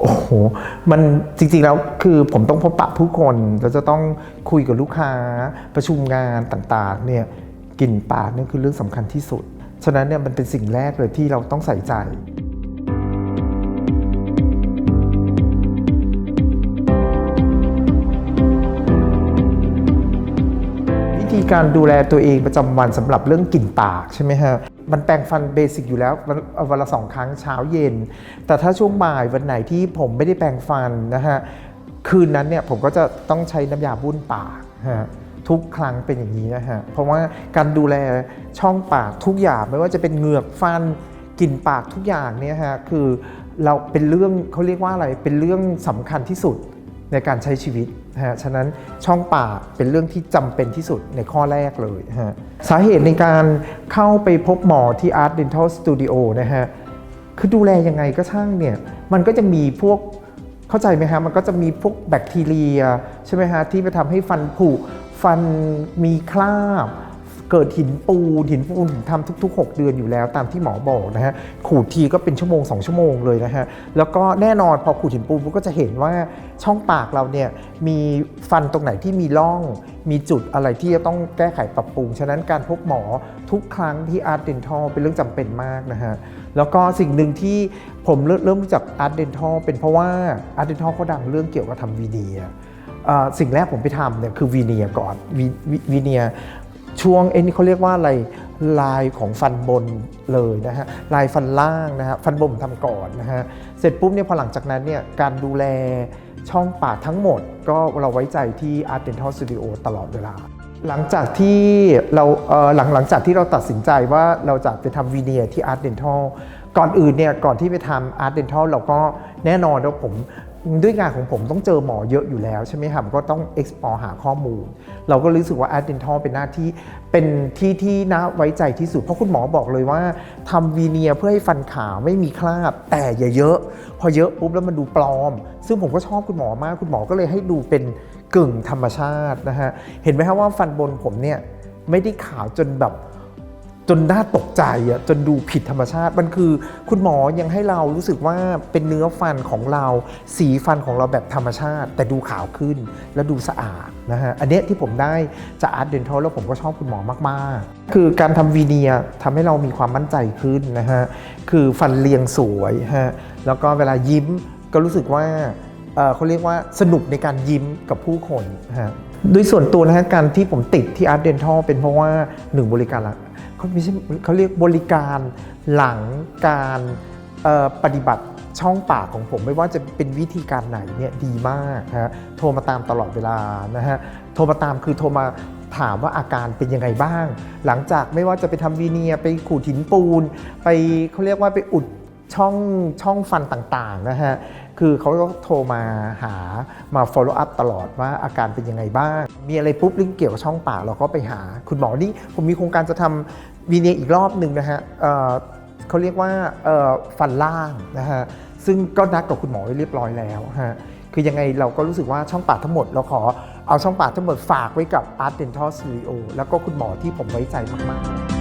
โอ้โห มันจริงๆแล้วคือผมต้องพบปะผู้คนเราจะต้องคุยกับลูกค้า ประชุมงานต่างๆเนี่ยกลิ่นปากนี่คือเรื่องสำคัญที่สุด ฉะนั้นเนี่ยมันเป็นสิ่งแรกเลยที่เราต้องใส่ใจวิธีการดูแลตัวเองประจำวันสำหรับเรื่องกลิ่นปากใช่ไหมฮะ มันแปรงฟันเบสิกอยู่แล้ววันวันละสองครั้งเช้าเย็น แต่ถ้าช่วงบ่ายวันไหนที่ผมไม่ได้แปรงฟันนะฮะคืนนั้นเนี่ยผมก็จะต้องใช้น้ำยาบุ้นปากฮะทุกครั้งเป็นอย่างนี้นะฮะ เพราะว่าการดูแลช่องปากทุกอย่างไม่ว่าจะเป็นเหงือกฟันกลิ่นปากทุกอย่างเนี่ยฮะคือเราเป็นเรื่องเขาเรียกว่าอะไรเป็นเรื่องสำคัญที่สุด ในการใช้ชีวิตฮะฉะนั้นช่องปากเป็นเรื่องที่จำเป็นที่สุดในข้อแรกเลยฮะสาเหตุในการเข้าไปพบหมอที่ Art Dental Studio นะฮะคือดูแลยังไงก็ช่างเนี่ยมันก็จะมีพวกเข้าใจไหมฮะมันก็จะมีพวกแบคทีเรียใช่ไหมฮะที่ไปทำให้ฟันผุฟันมีคราบ เกิดหินปูนหินปูนทำทุก ๆ 6 เดือนอยู่แล้วตามที่หมอบอกนะฮะขูดทีก็เป็นชั่วโมง 2 ชั่วโมงเลยนะฮะแล้วก็แน่นอนพอขูดหินปูนก็จะเห็นว่าช่องปากเราเนี่ยมีฟันตรงไหนที่มีร่อง มีจุดอะไรที่จะต้องแก้ไขปรับปรุง ฉะนั้นการพบหมอทุกครั้งที่ Art Dental เป็นเรื่องจำเป็นมากนะฮะแล้วก็สิ่งหนึ่งที่ผมเริ่มรู้จัก Art Dental เป็นเพราะว่า Art Dental เขาดังเรื่องเกี่ยวกับทำวีเนียสิ่งแรกผมไปทำเนี่ยคือวีเนียก่อนวีเนีย ช่วงเอ็นนี่เขาเรียกว่าอะไรลายของฟันบนเลยนะฮะลายฟันล่างนะฮะฟันบนผมทำก่อนนะฮะเสร็จปุ๊บเนี่ยพอหลังจากนั้นเนี่ยการดูแลช่องปากทั้งหมด ก็เราไว้ใจที่ Art Dental Studio ตลอดเวลา หลังจากที่เราเหลังหลังจากที่เราตัดสินใจว่าเราจะไปทำวีเนียที่ Art Dental ก่อนอื่นเนี่ยก่อนที่ไปทำ Art Dental เราก็แน่นอนว่าผม ด้วยงานของผมต้องเจอหมอเยอะอยู่แล้วใช่ไหมครับก็ต้อง explore หาข้อมูล เราก็รู้สึกว่า Art Dental เป็นหน้าที่เป็นที่ที่น่าไว้ใจที่สุด เพราะคุณหมอบอกเลยว่าทำวีเนียเพื่อให้ฟันขาวไม่มีคราบ แต่อย่าเยอะ พอเยอะปุ๊บแล้วมันดูปลอม ซึ่งผมก็ชอบคุณหมอมาก คุณหมอก็เลยให้ดูเป็นกึ่งธรรมชาตินะฮะเห็นไหมครับว่าฟันบนผมเนี่ยไม่ได้ขาวจนแบบ จนน่าตกใจอะจนดูผิดธรรมชาติมันคือ คุณหมอยังให้เรารู้สึกว่าเป็นเนื้อฟันของเราสีฟันของเราแบบธรรมชาติ แต่ดูขาวขึ้นและดูสะอาดนะฮะอันเนี้ยที่ผมได้จากอาร์ตเดนทัลแล้วผมก็ชอบคุณหมอมากๆ คือการทำวีเนียทำให้เรามีความมั่นใจขึ้นนะฮะคือฟันเรียงสวยฮะแล้วก็เวลายิ้มก็รู้สึกว่าเออเขาเรียกว่าสนุกในการยิ้มกับผู้คนนะฮะโดยส่วนตัวนะฮะการที่ผมติดที่อาร์ตเดนทัลเป็นเพราะว่าหนึ่งบริการละ เขาไม่ใช่เขาเรียกบริการหลังการปฏิบัติช่องปากของผมไม่ว่าจะเป็นวิธีการไหนเนี่ยดีมากฮะโทรมาตามตลอดเวลานะฮะโทรมาตามคือโทรมาถามว่าอาการเป็นยังไงบ้าง หลังจากไม่ว่าจะไปทำวีเนียร์ไปขูดหินปูน ไปเขาเรียกว่าไปอุดช่องช่องฟันต่างๆนะฮะ คือเขาก็โทรมาหามา follow up ตลอดว่าอาการเป็นยังไงบ้าง มีอะไรปุ๊บเรื่องเกี่ยวกับช่องปากเราก็ไปหาคุณหมอนี่ผมมีโครงการจะทำวีเนียอีกรอบหนึ่งนะฮะเเขาเรียกว่าฟันล่างนะฮะซึ่งก็นัดกับคุณหมอไว้เรียบร้อยแล้วฮะคือยังไงเราก็รู้สึกว่าช่องปากทั้งหมด เราขอเอาช่องปากทั้งหมดฝากไว้กับ Art Dental Studio แล้วก็คุณหมอที่ผมไว้ใจมากๆ